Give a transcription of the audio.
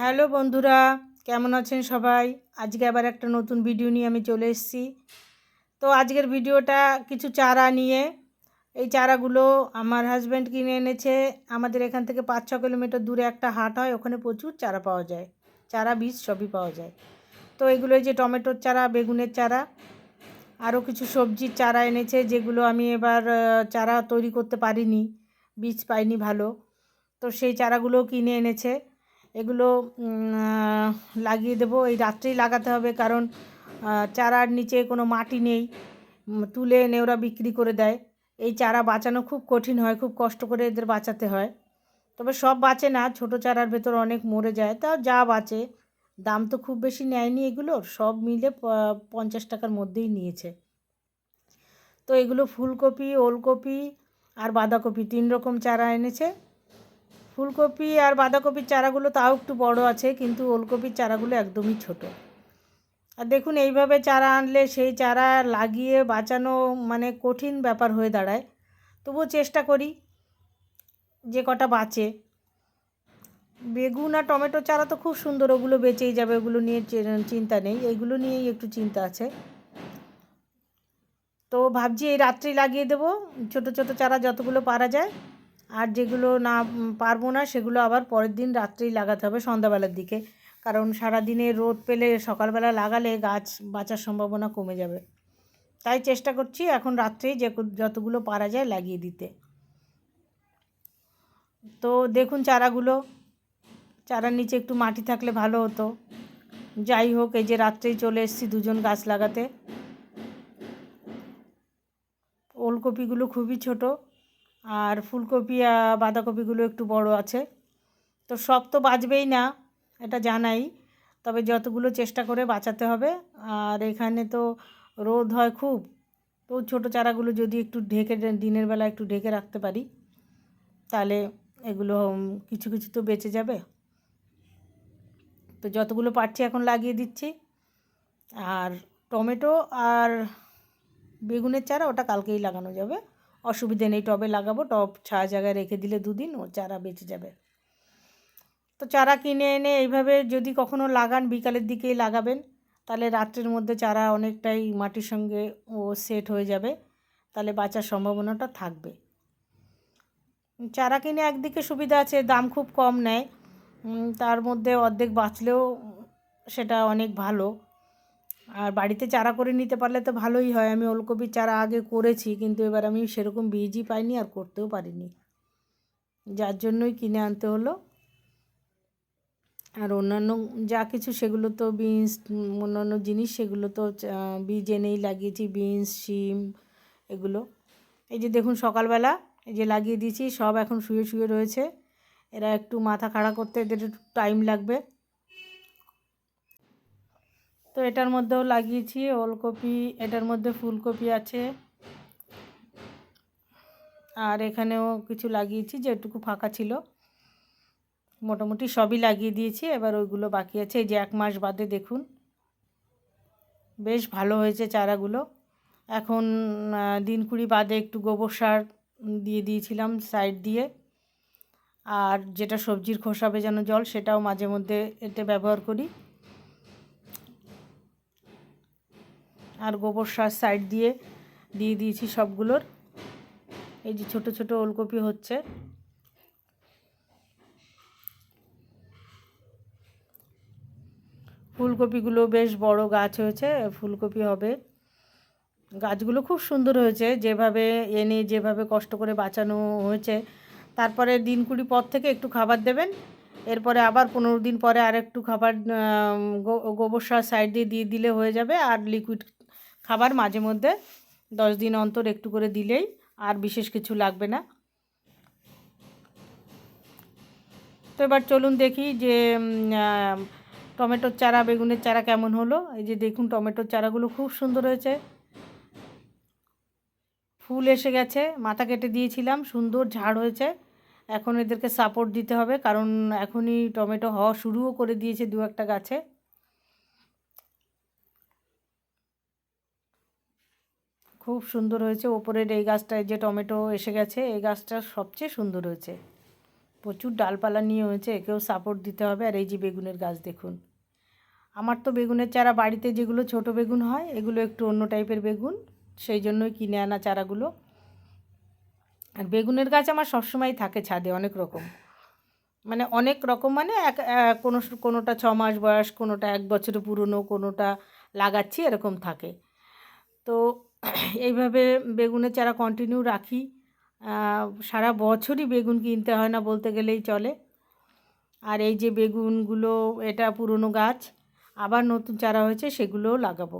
Hello বন্ধুরা, কেমন আছেন সবাই? আজকে আবার একটা নতুন ভিডিও নিয়ে আমি চলে এসেছি। তো আজকের ভিডিওটা কিছু চারা নিয়ে। এই চারাগুলো আমার হাজব্যান্ড কিনে এনেছে। আমাদের এখান থেকে পাঁচ ছ কিলোমিটার দূরে একটা হাট হয়, ওখানে প্রচুর চারা পাওয়া যায়। চারা বীজ সবই পাওয়া যায়। তো এগুলো যে টমেটোর চারা, বেগুনের চারা, আরও কিছু সবজির চারা এনেছে, যেগুলো আমি এবার চারা তৈরি করতে পারিনি, বীজ পাইনি ভালো। তো সেই চারাগুলো কিনে এনেছে। এগুলো লাগিয়ে দেবো। এই রাত্রেই লাগাতে হবে কারণ চারার নিচে কোনো মাটি নেই। তুলে এনে ওরা বিক্রি করে দেয়। এই চারা বাঁচানো খুব কঠিন হয়, খুব কষ্ট করে এদের বাঁচাতে হয়। তবে সব বাঁচে না, ছোট চারার ভেতর অনেক মরে যায়। তাও যা বাঁচে, দাম তো খুব বেশি নেয়নি এগুলোর, সব মিলে পঞ্চাশ টাকার মধ্যেই নিয়েছে। তো এগুলো ফুলকপি, ওলকপি আর বাঁধাকপি, তিন রকম চারা এনেছে। ফুলকপি আর বাঁধাকপির চারাগুলো তাও একটু বড় আছে, কিন্তু ওলকপির চারাগুলো একদমই ছোট। আর দেখুন, এইভাবে চারা আনলে সেই চারা লাগিয়ে বাঁচানো মানে কঠিন ব্যাপার হয়ে দাঁড়ায়। তবুও চেষ্টা করি যে কটা বাঁচে। বেগুন আর টমেটো চারা তো খুব সুন্দর, ওগুলো বেঁচেই যাবে, ওগুলো নিয়ে চিন্তা নেই, এইগুলো নিয়েই একটু চিন্তা আছে। তো ভাবছি এই রাত্রি লাগিয়ে দেবো, ছোট ছোট চারা যতগুলো পারা যায়। আর যেগুলো না পারব না, সেগুলো আবার পরের দিন রাত্রেই লাগাতে হবে সন্ধ্যাবেলার দিকে। কারণ সারাদিনে রোদ পেলে সকালবেলা লাগালে গাছ বাঁচার সম্ভাবনা কমে যাবে। তাই চেষ্টা করছি এখন রাত্রেই যে যতগুলো পারা যায় লাগিয়ে দিতে। তো দেখুন চারাগুলো। চারার নিচে একটু মাটি থাকলে ভালো হতো। যাই হোক, এই যে রাত্রেই চলে এসেছি দুজন গাছ লাগাতে। ওলকপিগুলো খুবই ছোট। আর ফুলকপি বাঁধাকপিগুলো একটু বড় আছে। তো সব তো বাঁচবেই না, এটা জানাই। তবে যতগুলো চেষ্টা করে বাঁচাতে হবে। আর এখানে তো রোদ হয় খুব। তো ছোট চারাগুলো যদি একটু ঢেকে দিনের বেলা একটু ঢেকে রাখতে পারি, তাহলে এগুলো কিছু কিছু তো বেঁচে যাবে। তো যতগুলো পারছি এখন লাগিয়ে দিচ্ছি। আর টমেটো আর বেগুনের চারা ওটা কালকেই লাগানো যাবে। অসুবিধে নেই, টবে লাগাবো, টব ছায়া জায়গায় রেখে দিলে দুদিন ও চারা বেঁচে যাবে। তো চারা কিনে এনে এইভাবে যদি কখনো লাগান, বিকালের দিকেই লাগাবেন, তাহলে রাত্রের মধ্যে চারা অনেকটাই মাটির সঙ্গে ও সেট হয়ে যাবে, তাহলে বাঁচার সম্ভাবনাটা থাকবে। চারা কিনে একদিকে সুবিধা আছে, দাম খুব কম নেয় তার মধ্যে অর্ধেক বাঁচলেও সেটা অনেক ভালো। আর বাড়িতে চারা করে নিতে পারলে তো ভালোই হয়। আমি ওলকপির চারা আগে করেছি, কিন্তু এবার আমি সেরকম বীজই পাইনি আর করতেও পারিনি। যার জন্যই কিনে আনতে হলো। আর অন্যান্য যা কিছু সেগুলো তো বিনস অন্যান্য জিনিস সেগুলো তো বীজ এনেই লাগিয়েছি, বিনস, শিম এগুলো। এই যে দেখুন সকালবেলা এই যে লাগিয়ে দিয়েছি, সব এখন শুয়ে শুয়ে রয়েছে। এরা একটু মাথা খাড়া করতে এদের একটু টাইম লাগবে। তো এটার মধ্যেও লাগিয়েছি, ওলকপি, এটার মধ্যে ফুলকপি আছে। আর এখানেও কিছু লাগিয়েছি যেটুকু ফাঁকা ছিল। মোটামুটি সবই লাগিয়ে দিয়েছি, এবার ওইগুলো বাকি আছে। এই যে এক মাস বাদে দেখুন। বেশ ভালো হয়েছে চারাগুলো। এখন দিন কুড়ি বাদে একটু গোবর সার দিয়ে দিয়েছিলাম সাইড দিয়ে। আর যেটা সবজির খোসা ভেজানো জল, সেটাও মাঝে মধ্যে এতে ব্যবহার করি। গোবর সার সাইড দিয়ে দিয়ে দিয়েছি সবগুলোর। এই যে ছোট ছোট ওলকপি হচ্ছে। ফুলকপিগুলো বেশ বড় গাছ হয়েছে, ফুলকপি হবে। গাছগুলো খুব সুন্দর হয়েছে, যেভাবে এনে যেভাবে কষ্ট করে বাঁচানো হয়েছে। তারপরে দিন কুড়ি পর থেকে একটু খাবার দেবেন। এরপরে আবার পনেরো দিন পরে আর একটু খাবার গোবর সার সাইড দিয়ে দিয়ে দিলে হয়ে যাবে, আর লিকুইড খাবার মাঝে মধ্যে দশ দিন অন্তর একটু করে দিলেই আর বিশেষ কিছু লাগবে না। তো এবার চলুন দেখি যে টমেটোর চারা, বেগুনের চারা কেমন হলো? এই যে দেখুন, টমেটোর চারাগুলো খুব সুন্দর হয়েছে। ফুল এসে গেছে, মাথা কেটে দিয়েছিলাম, সুন্দর ঝাড় হয়েছে। এখন এদেরকে সাপোর্ট দিতে হবে, কারণ এখনই টমেটো হওয়া শুরুও করে দিয়েছে দু একটা গাছে। খুব সুন্দর হয়েছে। ওপরের এই গাছটায় যে টমেটো এসে গেছে, এই গাছটা সবচেয়ে সুন্দর হয়েছে। প্রচুর ডালপালা নিয়ে হয়েছে, একেও সাপোর্ট দিতে হবে। আর এই যে বেগুনের গাছ দেখুন। আমার তো বেগুনের চারা বাড়িতে যেগুলো ছোট বেগুন হয়, এগুলো একটু অন্য টাইপের বেগুন। সেই জন্যই কিনে আনা চারাগুলো। আর বেগুনের গাছ আমার সবসময় থাকে ছাদে, অনেক রকম। মানে অনেক রকম মানে এক কোনো, কোনোটা ছ মাস বয়স, কোনোটা এক বছরের পুরনো, কোনোটা লাগাচ্ছি, এরকম থাকে। তো এইভাবে বেগুনের চারা কন্টিনিউ রাখি। সারা বছরই বেগুন কিনতে হয় না বলতে গেলেই চলে। আর এই যে বেগুনগুলো, এটা পুরনো গাছ, আবার নতুন চারা হয়েছে, সেগুলোও লাগাবো।